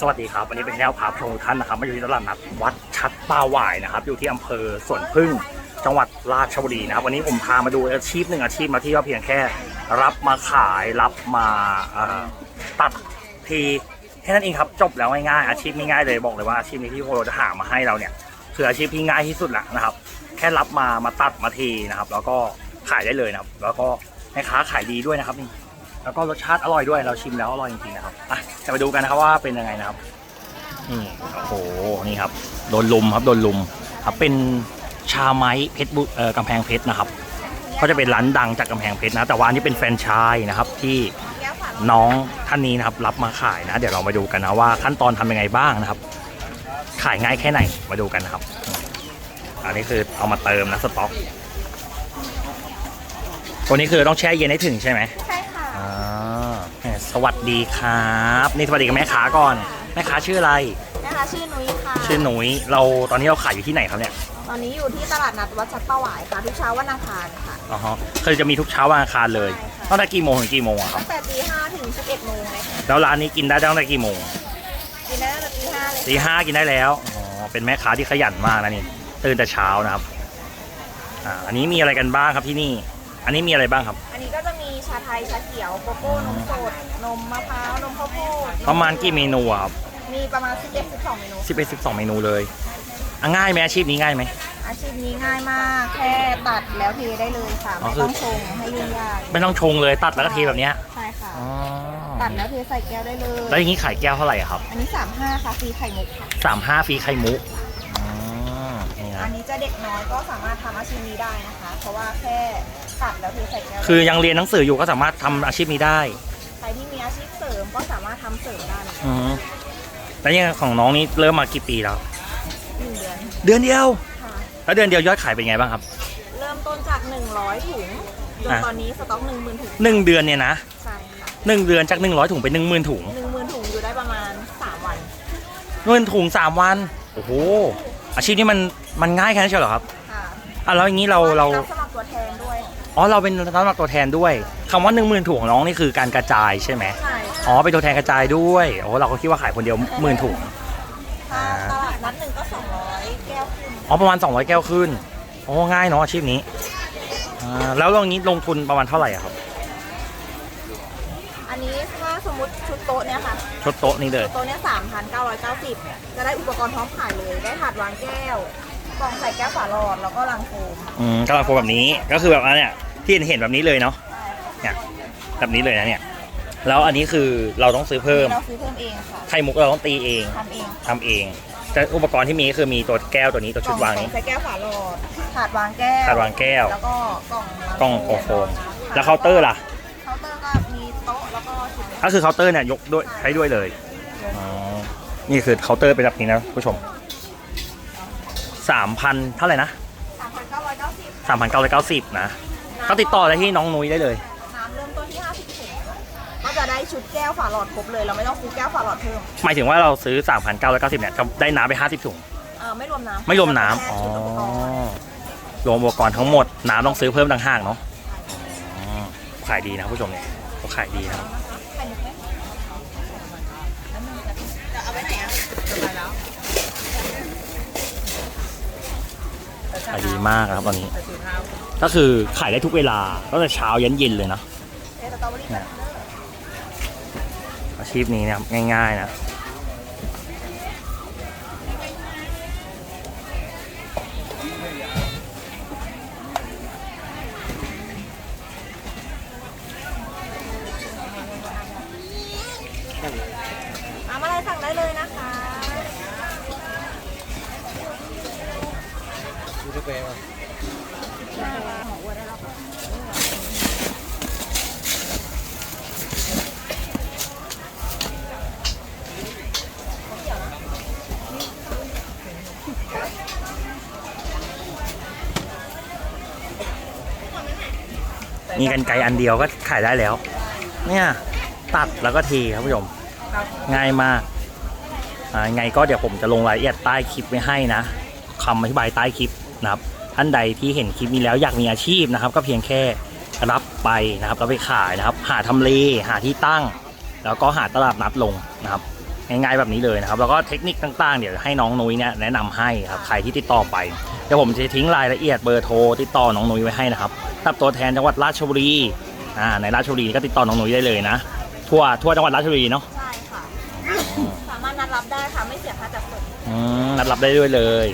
สวัสดีครับวันนี้เป็นแนวพาพงท่านนะครับมาอยู่ที่ตลาดนัดวัดชัดป่าหวายนะครับ อยู่ที่อำเภอสวนพึ่งจังหวัดราชบุรีนะครับวันนี้ผมพามาดูอาชีพหนึ่งอาชีพมาที่ว่าเพียงแค่ รับมาขายรับมาตัดทีแค่นั้นเองครับจบแล้วง่ายๆอาชีพง่ายๆเลยบอกเลยว่าอาชีพนี้ที่โฮโรจะหามาให้เราเนี่ยคืออาชีพที่ง่ายที่สุดแหละนะครับ แค่รับมามาตัดมาทีนะครับ แล้วก็ขายได้เลยนะครับ แล้วก็แม่ค้าขายดีด้วยนะครับนี่ แล้วก็รสชาติอร่อยด้วยเราชิมแล้วอร่อยจริงๆนะครับอะจะไปดูกันนะครับว่าเป็นยังไงนะครับนี่โอ้โหนี่ครับโดนลุมครับโดนลุมครับเป็นชาไม้เพชรบุเอ่อกำแพงเพชรนะครับ ก็จะเป็นร้านดังจากกำแพงเพชรนะ แต่ว่าอันนี้เป็นแฟรนไชส์นะครับที่น้องท่านนี้นะครับรับมาขายนะ เดี๋ยวเรามาดูกันนะว่าขั้นตอนทำยังไงบ้างนะครับ ขายง่ายแค่ไหนมาดูกันนะครับ อันนี้คือเอามาเติมนะสต็อกตัวนี้คือต้องแช่เย็นให้ถึงใช่ไหมใช่ค่ะ สวัสดีครับ นี่สวัสดีกับแม่ค้าก่อน แม่ค้าชื่ออะไร นะคะชื่อนุ้ยค่ะ ชื่อหนุยเราตอนนี้เราขายอยู่ที่ไหนครับเนี่ยตอนนี้อยู่ที่ตลาดนัดวัดชัดป้าหวายค่ะทุกเช้าวันอังคารค่ะ อ๋อฮะคือจะมีทุกเช้าวันอังคารเลยใช่ค่ะ ตั้งแต่กี่โมงถึงกี่โมงอะครับตั้งแต่ตีห้าถึงสิบเอ็ดโมงเลยค่ะแล้วร้านนี้กินได้ตั้งแต่กี่โมงกินได้ตั้งแต่ตีห้าเลยตีห้ากินได้แล้วอ๋อเป็นแม่ค้าที่ขยันมากนะนี่ตื่นแต่เช้านะครับอ่าอันนี้มีอะไรกันบ้างครับที่นี่ อันนี้มีอะไรบ้างครับ อันนี้ก็จะมีชาไทยชาเขียวโกโก้นมสดนมมะพร้าวนมข้าวโพดประมาณกี่เมนูอะครับมีประมาณ11 12เมนูสิบเอ็ดสิบสองเมนูเลยอะง่ายไหมอาชีพนี้ง่ายไหม อาชีพนี้ง่ายมากแค่ตัดแล้วเทได้เลยค่ะอ๋อไม่คือ ต้องชงให้ยุ่งยากไม่ต้องชงเลยตัดแล้วก็เทแบบเนี้ยใช่ค่ะ อ๋อตัดแล้วเทใส่แก้วได้เลย แล้วอย่างนี้ขายแก้วเท่าไหร่อะครับอันนี้ 35 ค่ะฟรีไข่มุกค่ะ สามห้าฟรีไข่มุกอ๋อนี่อันะนนี้จะเด็กน้อยก็สามารถทำอาชีพนี้ได้นะคะ เพราะว่าแค่ ตัดแล้วเทใส่แก้วคือยังเรียนหนังสืออยู่ก็สามารถทำอาชีพนี้ได้ใครที่มีอาชีพเสริมก็สามารถทำเสริมได้เหมือนกันอืมแล้วเนี่ยของน้องนี่เริ่มมากี่ปีแล้ว หนึ่งเดือนเดือนเดียว ค่ะ แล้วเดือนเดียวยอดขายเป็นไงบ้างครับ เริ่มต้นจาก 100 ถุงจนอะ ตอนนี้สต็อก 10,000 ถุงหนึ่งเดือนเนี่ยนะใช่ค่ะ หนึ่งเดือนจากหนึ่งร้อยถุงเป็นหนึ่งหมื่นถุง10,000 ถุงอยู่ได้ประมาณ 3 วันหมื่นถุงสามวัน โอ้โห อาชีพนี้มันมันง่ายแค่นั้นเชียวเหรอครับ ค่ะอะแล้วอย่างนี้เราเรารับสมัครตัวแทนด้วย อ๋อเราเป็นรับสมัครตัวแทนด้วยคำว่าหนึ่งหมื่นถุงของน้องนี่คือการกระจายใช่ไหมใช่อ๋อเป็นตัวแทนกระจายด้วยโอ้เราก็คิดว่าขายคนเดียวหมื่นถุงถ้าตลาดนัดหนึ่งก็ 200 แก้วขึ้นอ๋อประมาณ 200 แก้วขึ้นโอ้ง่ายเนาะอาชีพนี้อ่าแล้วตรงนี้ลงทุนประมาณเท่าไหร่อะครับอันนี้ถ้าสมมติชุดโต๊ะเนี่ยค่ะชุดโต๊ะนี่เลย โต๊ะเนี่ย3,990 จะได้อุปกรณ์พร้อมขายเลย ได้ถาดวางแก้วกล่องใส่แก้วฝาหลอดแล้วก็ลังโฟมอืมกำลังโฟมแบบนี้ก็คือแบบอันเนี้ย ที่เห็นเห็นแบบนี้เลยเนาะใช่ค่ะแบบนี้เลยนะเนี่ยแล้วอันนี้คือเราต้องซื้อเพิ่มเราซื้อเพิ่มเองค่ะไข่มุกเราต้องตีเองทำเองทำเองแต่อุปกรณ์ที่มีก็คือมีตัวแก้วตัวนี้ตัวชุดวางนี้ใส่แก้วฝาหลอดถาดวางแก้วถาดวางแก้ว แล้วก็กล่องกล้องโอโฟมแล้วเคาน์เตอร์ล่ะเคาน์เตอร์ก็มีโต๊ะแล้วก็ชุดก็คือเคาน์เตอร์เนี่ยยกด้วยใช้ด้วยเลยอ๋อนี่คือเคาน์เตอร์เป็นแบบนี้นะผู้ชมสามพันเท่าไหร่นะสามพันเก้าร้อยเก้าสิบสามพันเก้าร้อยเก้าสิบนะ ก็ติดต่อได้ที่น้องนุ้ยได้เลย น้ำเริ่มต้นที่ห้าสิบถุงก็จะได้ชุดแก้วฝาหลอดครบเลย เราไม่ต้องซื้อแก้วฝาหลอดเพิ่มหมายถึงว่าเราซื้อ 3,990เนี่ยจะได้น้ำไป 50ถุง เออไม่รวมน้ำไม่รวมน้ำอ๋อแค่ชุดอุปกรณ์รวมอุปกรณ์ทั้งหมด น้ำต้องซื้อเพิ่มต่างหากเนาะอ๋อขายดีนะผู้ชมเนี่ยเขาขายดีนะครับไข่มุกไหมจะเอาไว้ไหนอะไปแล้วขายดีมากนะครับตอนนี้ ก็คือขายได้ทุกเวลาตั้งแต่เช้ายันเย็นเลยนะเอ๊ะสตรอเบอรี่กันอาชีพนี้นะครับง่ายๆนะ มีกันไกอันเดียวก็ขายได้แล้ว เนี่ยตัดแล้วก็ทีครับผู้ชมง่ายมากอ่าไงก็เดี๋ยวผมจะลงรายละเอียดใต้คลิปไว้ให้นะคำอธิบายใต้คลิปนะครับ ท่านใดที่เห็นคลิปนี้แล้วอยากมีอาชีพนะครับ ก็เพียงแค่รับไปนะครับแล้วไปขายนะครับ หาทำเลหาที่ตั้ง แล้วก็หาตลาดนัดลงนะครับง่ายๆแบบนี้เลยนะครับ แล้วก็เทคนิคต่างๆ เดี๋ยวให้น้องนุ้ยเนี่ยแนะนำให้ครับใครที่ติดต่อไปเดี๋ยวผมจะทิ้งรายละเอียดเบอร์โทรติดต่อน้องนุ้ยไว้ให้นะครับ ถ้าตัวแทนจังหวัดราชบุรีอ่าในราชบุรีก็ติดต่อน้องนุ้ยได้เลยนะทั่วทั่วจังหวัดราชบุรีเนาะใช่ค่ะ สามารถนัดรับได้ค่ะ ไม่เสียค่าจัดส่งอืมนัดรับได้ด้วยเลย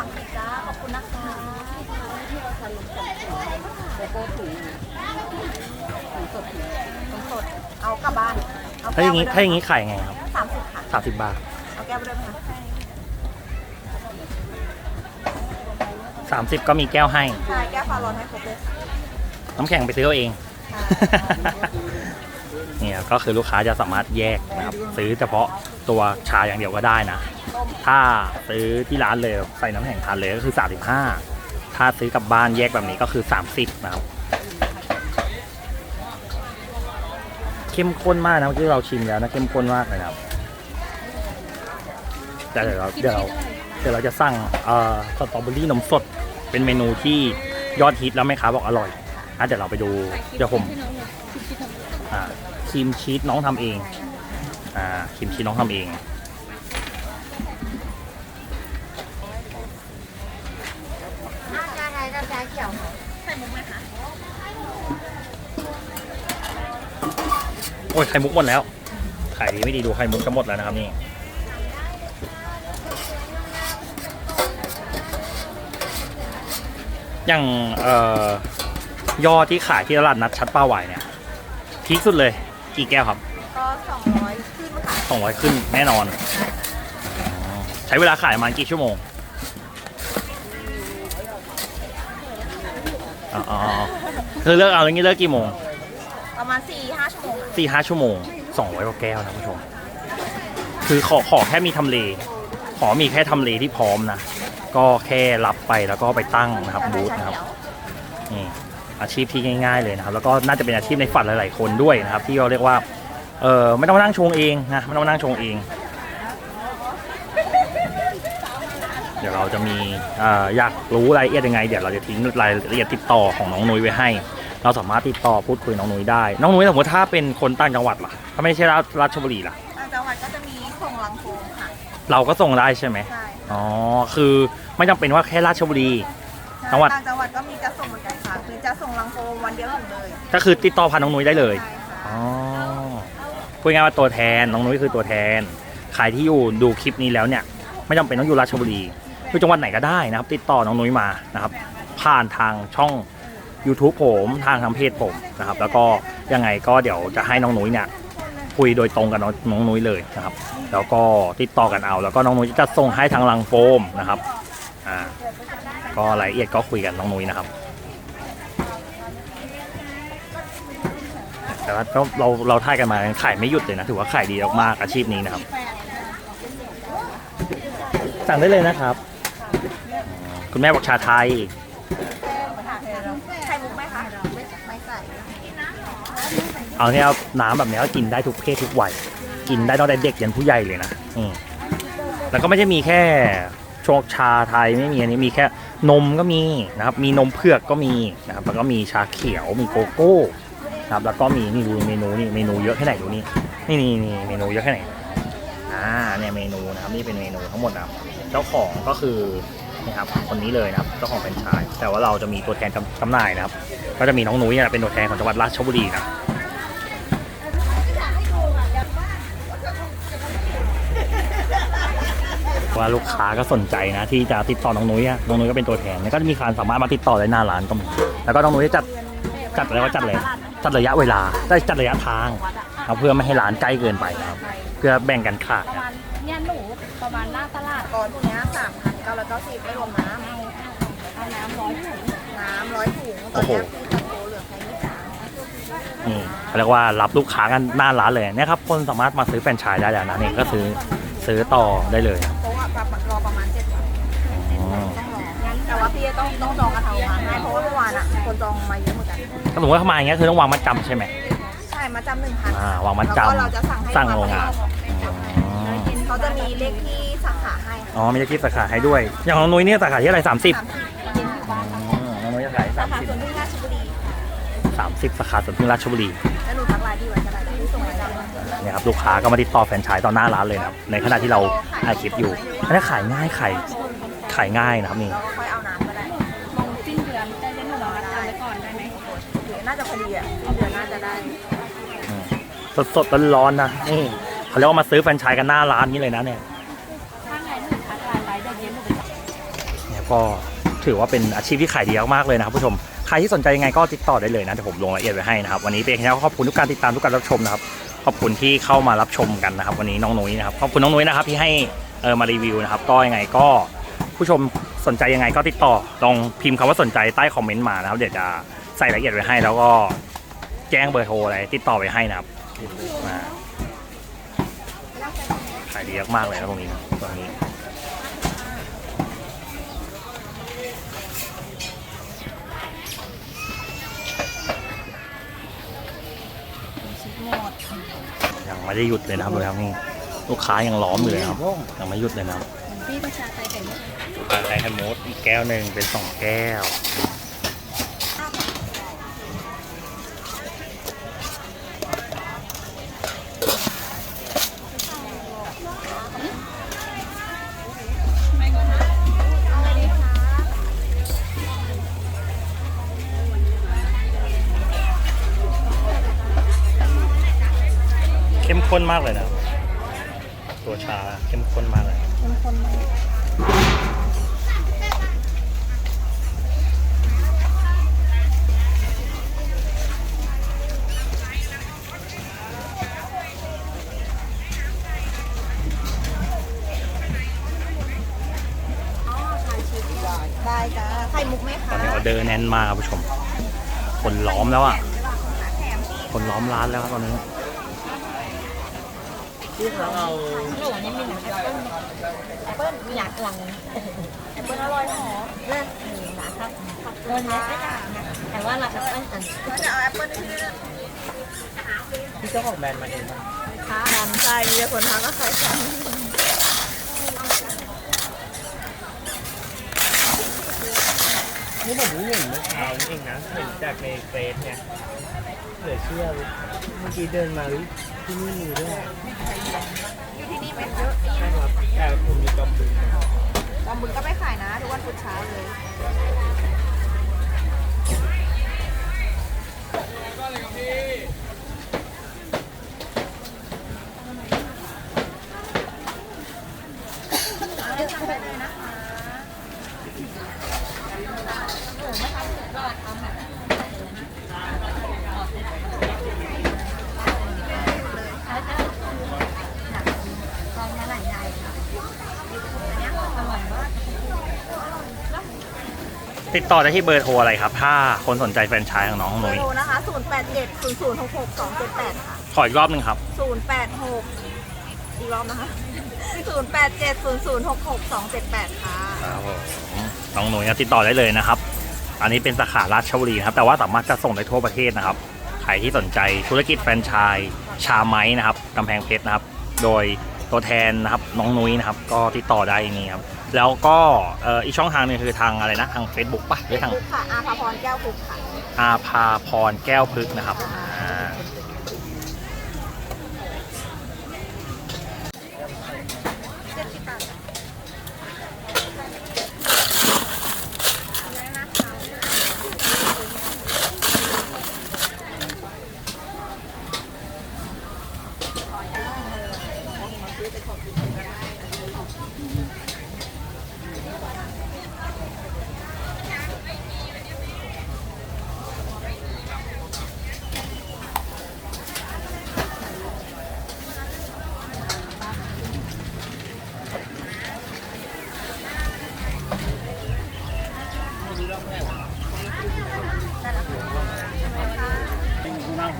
ามสิบจ้าขอบคุณนะคะแล้วก็ถุงถุงสดถุงสดเอากลับบ้านเอาถ้าอย่างนี้นี้ถ้าอย่างนี้ขายไงครับสามสิบค่ะสามสิบบาทเอาแก้วไปด้วยไหมคะสามสิบก็มีแก้วให้ ใช่แก้วฟาร้อนให้ครบเลยค่ะน้ำแข็งไปซื้อเอาเองค่ะเนี่ยก็คือลูกค้าจะสามารถแยกนะครับ ซื้อเฉพาะตัวชาอย่างเดียวก็ได้นะ ถ้าซื้อที่ร้านเลยใส่น้ำแข็งทานเลยก็คือ 35 ถ้าซื้อกลับบ้านแยกแบบนี้ก็คือ 30 นะครับ เข้มข้นมากนะที่เราชิมแล้วนะเข้มข้นมากเลยนะครับแต่เดี๋ยวเราเดี๋ยวเราเดี๋ยวเราจะสั่งเอ่อสตรอเบอรี่นมสดเป็นเมนูที่ยอดฮิตแล้วแม่ค้าบอกอร่อยอะเดี๋ยวเราไปดูเดี๋ยวผมอ่าครีมชีสน้องทำเองอ่าครีมชีสน้องทำเอง กับชาเขียวใส่มุกไหมคะโอ้ยไข่มุกหมดแล้วขายดีไม่ดีดูไข่มุกจะหมดแล้วนะครับนี่อย่างเอ่อยอดที่ขายที่ตลาดนัดชัดป้าหวายเนี่ยพีคสุดเลยกี่แก้วครับก็สองร้อยขึ้นค่ะสองร้อยขึ้นแน่นอนอ๋อใช้เวลาขายประมาณกี่ชั่วโมง อ๋ออ๋ออ๋อคือเลิกเอาอย่างนี้เลิกกี่โมงประมาณสี่ห้าชั่วโมงค่ะสี่ห้าชั่วโมงสองร้อยกว่าแก้วนะผู้ชม คือขอขอแค่มีทำเล ขอมีแค่ทำเลที่พร้อมนะ ก็แค่รับไปแล้วก็ไปตั้งนะครับบูธนะครับ นี่อาชีพที่ง่ายๆเลยนะครับ แล้วก็น่าจะเป็นอาชีพในฝันหลายๆคนด้วยนะครับ ที่เราเรียกว่าเออไม่ต้องมานั่งชงเองนะไม่ต้องมานั่งชงเอง ดี๋ยวเราจะมีเอ่ออยากรู้รายละเอียดยังไง เดี๋ยวเราจะทิ้งรายละเอียดติดต่อของน้องนุ้ยไว้ให้ เราสามารถติดต่อพูดคุยน้องนุ้ยได้ น้องนุ้ยสมมติถ้าเป็นคนต่างจังหวัดล่ะ ถ้าไม่ใช่ราราชบุรีล่ะ ต่างจังหวัดก็จะมีส่งลังโฟมค่ะ เราก็ส่งได้ใช่ไหมใช่อ๋อ คือไม่จำเป็นว่าแค่ราชบุรี จังหวัด ต่างจังหวัดก็มีจะส่งเหมือนกันค่ะ คือจะส่งลังโฟมวันเดียวถึงเลย ก็คือติดต่อผ่านน้องนุ้ยได้เลยใช่ค่ะอ๋อ พูดง่ายๆว่าตัวแทน น้องนุ้ยคือตัวแทน ใครที่อยู่ดูคลิปนี้แล้วเนี่ยไม่จำเป็นต้องอยู่ราชบุรี อยู่จังหวัดไหนก็ได้นะครับ ติดต่อน้องนุ้ยมานะครับ ผ่านทางช่อง YouTube ผมทางทางเพจผมนะครับ แล้วก็ยังไงก็เดี๋ยวจะให้น้องนุ้ยเนี่ยคุยโดยตรงกับน้องน้องนุ้ยเลยนะครับ แล้วก็ติดต่อกันเอา แล้วก็น้องนุ้ยจะส่งให้ทางลังโฟมนะครับอ่าก็รายละเอียดก็คุยกันน้องนุ้ยนะครับแต่ว่าเราเราเราท่ายกันมาขายไม่หยุดเลยนะถือว่าขายดีมากๆอาชีพนี้นะครับ สั่งได้เลยนะครับ คุณแม่บอกชาไทย ไข่มุกไหมคะไม่ไม่ใส่เอาเนี่ยเอาน้ำแบบนี้ก็กินได้ทุกเพศทุกวัย กินได้ตั้งแต่เด็กยันผู้ใหญ่เลยนะอืมแล้วก็ไม่ใช่มีแค่ชกชาไทยไม่มีอันนี้มีแค่นมก็มีนะครับ มีนมเผือกก็มีนะครับ แล้วก็มีชาเขียว มีโกโก้นะครับ แล้วก็มีนี่ดูเมนูนี่เมนูเยอะแค่ไหนดูนี่นี่นี่นี่เมนูเยอะแค่ไหน อ่าเนี่ยเมนูนะครับนี่เป็นเมนูทั้งหมดนะครับ เจ้าของก็คือนี่ครับคนนี้เลยนะครับเจ้าของแฟรนไชส์แต่ว่าเราจะมีตัวแทนจำจำหน่ายนะครับ ก็จะมีน้องนุ้ยเนี่ยเป็นตัวแทนของจังหวัดราชบุรีนะว่าลูกค้าก็สนใจนะ ที่จะติดต่อน้องนุ้ยอะน้องนุ้ยก็เป็นตัวแทนแล้วก็มีการสามารถมาติดต่อได้หน้าร้านก็มีแล้วก็น้องนุ้ยจะจัดจัดอะไรว่าจัดเลยจัดระยะเวลาได้จัดระยะทางเพื่อไม่ให้ร้านใกล้เกินไปนะครับ เพื่อแบ่งกันขายประนะ ประมาณหน้าตลาดก่อนพวกเนี้สามพันเก้าร้อยเก้าสิบไม่รวมน้เอาเอาน้ำร้อยถุงำน้ำร้อยถุงตอนเนี้ยคือตัดโตเหลือแค่ยี่สิบสามนี่เขาเรียกว่ารับลูกค้ากันหน้าร้านเลยเนี่ยครับคนสามารถมาซื้อแฟรนไชส์ได้แล้วนะนี่ก็ซื้อซื้อต่อได้เลยนะเพราะว่าปรับรอประมาณเจ็ดวันอ๋อต้องรองั้นแต่ว่าพี่ต้องต้องจองกระเทามาให้เพราะว่าเมื่อวานอะคนจองมาเยอะเหมือนกันถ้าสมมติว่าเข้ามาอย่างเงี้ยคือต้องวางมัดจำใช่ไหมใช่มาจำหนึ่งพันอ่าวางมัดจำแล้วก็เราจะสั่งให้สั่งโรงงานอ๋อ เขาจะมีเลขที่สาขาให้ค่ะอ๋อมีจะคิดสาขาให้ด้วย อย่างของนุ้ยเนี่ยสาขาที่อะไรสามสิบสามสิบเย็นอยู่บ้านน้องนุ้ยจะขายสาสามขาสิบสวนพึ่งราชบุรีสามสิบสาขาสวนพึ่งราชบุรี แล้วหนูทักไลน์ที่ไว้ก็ได้ที่ส่งไลน์ได้เนี่ยครับลูกค้าก็มาติดต่อแฟรนไชส์ต่อหน้าร้านเลยนะครับในขณะที่เราถ่ายคลิปอยู่อันนี้ขายง่ายขายขายง่ายนะครับนี่ แล้วก็ค่อยเอาน้ำก็ได้มองสิ้นเดือนได้เล่นหนูมาจำไว้ก่อนได้ไหมหรือน่าจะพอดีอะสิ้นเดือนน่าจะได้ สดสดๆร้อนๆนะนี่ เขาเรียกว่ามาซื้อแฟรนไชส์กันหน้าร้านนี้เลยนะเนี่ยเนี่ยก็ถือว่าเป็นอาชีพที่ขายดีมากๆเลยนะครับผู้ชมใครที่สนใจยังไงก็ติดต่อได้เลยนะเดี๋ยวผมลงรายละเอียดไว้ให้นะครับวันนี้เป็นแค่ขอบคุณทุกการติดตามทุกการรับชมนะครับขอบคุณที่เข้ามารับชมกันนะครับ วันนี้น้องนุ้ยนะครับขอบคุณน้องนุ้ยนะครับที่ให้เออมารีวิวนะครับก็ยังไงก็ผู้ชมสนใจยังไงก็ติดต่อลองพิมพ์คำว่าสนใจใต้คอมเมนต์มานะครับเดี๋ยวจะใส่รายละเอียดไว้ให้แล้วก็แจ้งเบอร์โทรอะไรติดต่อไว้ให้นะครับาขายดีมากๆเลยนะตรงนี้ตรงนี้ยังไม่ได้หยุดเลยนะครับเลยครับนี่ลูกค้ายังล้อมอยู่เลยนะครับยังไม่หยุดเลยนะครับพี่ประชาใจแต่งใส่ไข่มดอีกแก้วหนึ่งเป็นสองแก้ว ข้มข้นมากเลยนะครับตัวชาเข้มข้นมากเลยเป็นคนมาได้จ้าไข่มุกไหมตอคะนนี้ออเดอร์แน่นมากครับผู้ชม คนล้อมแล้วอะ คนล้อมร้านแล้วครับตอนนี้ หนูนี่มีหนังแอปเปิ้ลแอปเปิ้ลมีอยากหลังแอปเปิ้ลอร่อยหอมเลือกนะครับเงินเล็กไม่ต่างนะแต่ว่าเราแอปเปิ้ลอันจะเอาแอปเปิ้ลที่นี่พี่เจ้าของแบรนด์มาเองค่ะดันใจมีแต่คนทักก็ใครสั่ง นี่ผมเพิ่งเห็นเมื่อเช้านี่เองนะเห็นจากในเฟซเนี่ยเหลือเชื่อเมื่อกี้เดินมาเฮ้ยที่นี่มีด้วยอยู่ที่นี่เป็นเยอะใช่ครับแต่ผมมีกำบึงตอมบึงก็ไปขายนะ ทุกวันพุธเช้าเลยกองมาหลายใหญ่ค่ะอันนี้อร่อยมาก ติดต่อได้ที่เบอร์โทรอะไรครับ ถ้าคนสนใจแฟรนไชส์ของน้องนุ้ยโทรนะคะ 0 8 7 0 0 6 6 2 7 8 ค่ะ ขออีกรอบหนึ่งครับ 0 8 6 อีกรอบนะคะ 0 8 7 0 0 6 6 2 7 8 ค่ะ ครับผมน้องหนุ่ยนะติดต่อได้เลยนะครับ อันนี้เป็นสาขาราชบุรีนะครับ แต่ว่าสามารถจะส่งได้ทั่วประเทศนะครับ ใครที่สนใจธุรกิจแฟรนไชส์ชาไม้นะครับกำแพงเพชรนะครับ โดยตัวแทนนะครับน้องนุ้ยนะครับ ก็ติดต่อได้นี่ครับ แล้วก็เอ่ออีกช่องทางหนึงคือทางอะไรนะทาง Facebook ป่ะหรือทางคุกค่ะอาภาพรแก้วคุกค่ะอาภาพรแก้วพึกษ์นะครับอ่า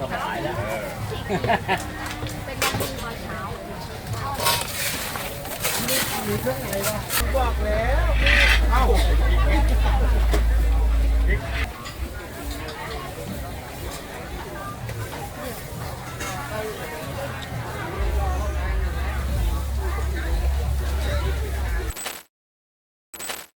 นั่งสายแล้วเป็นบะหมี่ตอนเช้าบอกแล้วเอ้า